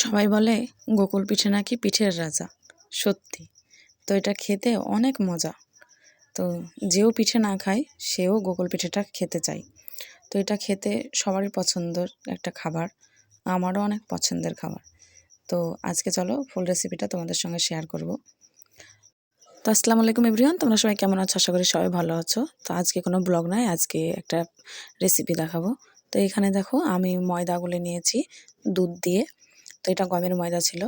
সবাই বলে, গোকুল পিঠে নাকি পিঠের রাজা? সত্যি, তো এটা খেতে অনেক মজা। তো যেও পিঠে না খায়, সেও গোকুল পিঠেটা খেতে চায়। তো এটা খেতে সবারই পছন্দের একটা খাবার, আমারও অনেক পছন্দের খাবার। তো আজকে চলো ফুল রেসিপিটা তোমাদের সঙ্গে শেয়ার করব। তো আসসালামু আলাইকুম এভরিওয়ান তোমরা সবাই কেমন আছো? আশা করি সবাই ভালো আছো। তো আজকে কোনো ব্লগ নয় আজকে একটা রেসিপি দেখাবো। তো এখানে দেখো, আমি ময়দাগুলো নিয়েছি দুধ দিয়ে। তো এটা গমের ময়দা ছিল।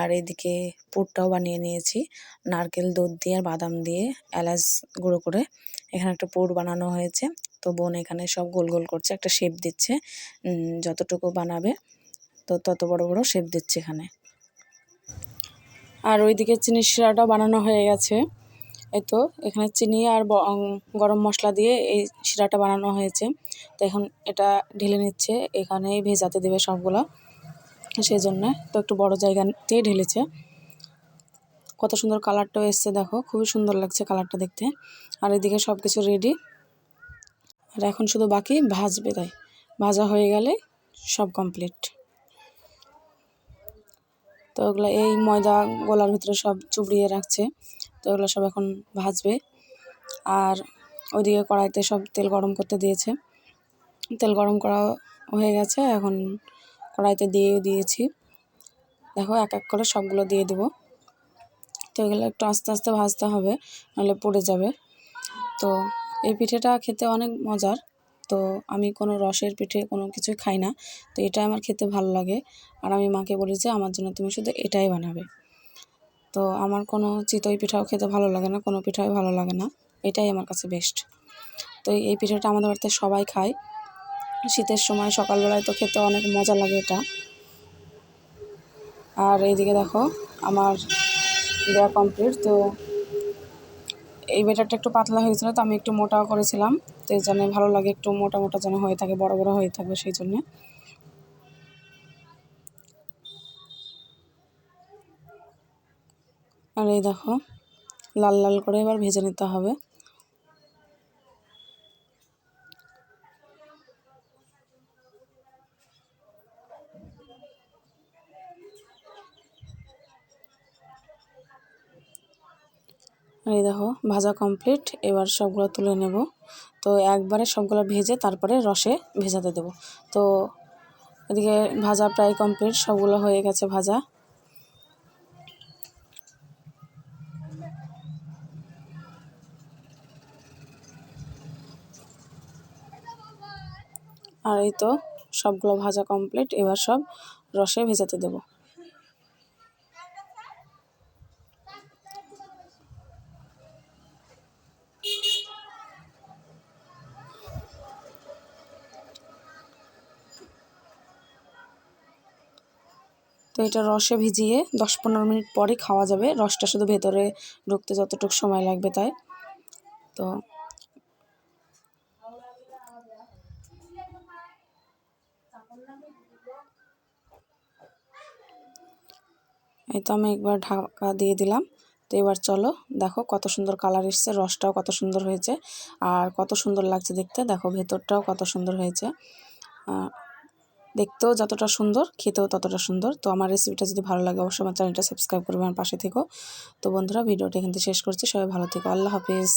আর এদিকে পুরটাও বানিয়ে নিয়েছি। নারকেল, দুধ দিয়ে আর বাদাম দিয়ে এলাচ গুঁড়ো করে। এখানে একটা পুর বানানো হয়েছে। তো বোন এখানে সব গোল গোল করছে। একটা শেপ দিচ্ছে। যতটুকু বানাবে, তো তত বড় বড় শেপ দিচ্ছে এখানে। আর ওইদিকে চিনি শিরাটাও বানানো হয়ে গেছে। এই তো, এখানে চিনি আর গরম মশলা দিয়ে এই শিরাটা বানানো হয়েছে। তো এখন এটা ঢেলে নিচ্ছে। এখানেই ভেজাতে দেবে সবগুলো। সেই জন্য তো একটু বড় জায়গাতেই ঢেলেছে। কত সুন্দর কালারটাও এসছে, দেখো। খুবই সুন্দর লাগছে কালারটা দেখতে। আর এদিকে সব কিছু রেডি আর এখন শুধু বাকি ভাজবে তাই। ভাজা হয়ে গেলে সব কমপ্লিট তো ওগুলো এই ময়দা গোলার ভিতরে সব চুবড়িয়ে রাখছে। তো ওগুলো সব এখন ভাজবে। আর ওইদিকে কড়াইতে সব তেল গরম করতে দিয়েছে। তেল গরম করা হয়ে গেছে, এখন কড়াইতে দিয়েও দিয়েছি। দেখো এক এক করে সবগুলো দিয়ে দেবো। তো এগুলো একটু আস্তে আস্তে ভাজতে হবে, নাহলে পড়ে যাবে। তো এই পিঠেটা খেতে অনেক মজার। তো আমি কোনো রসের পিঠে কোনো কিছুই খাই না। তো এটা আমার খেতে ভালো লাগে। আর আমি মাকে বলি যে, আমার জন্য তুমি শুধু এটাই বানাবে। তো আমার কোনো চিতই পিঠাও খেতে ভালো লাগে না, কোনো পিঠাই ভালো লাগে না। এটাই আমার কাছে বেস্ট তো এই পিঠাটা আমাদের বাড়িতে সবাই খায়। শীতের সময় সকালবেলায় তো খেতে অনেক মজা লাগে এটা। আর এইদিকে দেখো, আমার দেওয়া কমপ্লিট তো এই বেটারটা একটু পাতলা হয়েছিল তো আমি একটু মোটাও করেছিলাম। তো এই জন্য ভালো লাগে একটু মোটা মোটা যেন হয়ে থাকে, বড় বড় হয়ে থাকবে সেই জন্যে। আর এই দেখো, লাল লাল করে এবার ভেজে নিতে হবে। এই দেখো, ভাজা কমপ্লিট এবার সবগুলো তুলে নেব। তো একবারে সবগুলো ভেজে তারপরে রসে ভেজাতে দেব। তো এদিকে ভাজা প্রায় কমপ্লিট সবগুলো হয়ে গেছে ভাজা। আর এই তো সবগুলো ভাজা কমপ্লিট এবার সব রসে ভেজাতে দেবো। তো এটা রসে ভিজিয়ে দশ পনেরো মিনিট পরে খাওয়া যাবে। রসটা শুধু ভেতরে ঢুকতে যতটুকু সময় লাগবে তাই। তো এই তো আমি একবার ঢাকা দিয়ে দিলাম। তো এবার চলো দেখো কত সুন্দর কালার এসছে, রসটাও কত সুন্দর হয়েছে। আর কত সুন্দর লাগছে দেখতে, দেখো ভেতরটাও কত সুন্দর হয়েছে। দেখতেও যতটা সুন্দর, খেতেও ততটা সুন্দর। তো আমার রেসিপিটা যদি ভালো লাগে, অবশ্যই আমার চ্যানেলটা সাবস্ক্রাইব করবে, আমার পাশে থেকো। তো বন্ধুরা, ভিডিওটা এখান থেকে শেষ করছি। সবাই ভালো থেকো। আল্লাহ হাফিজ।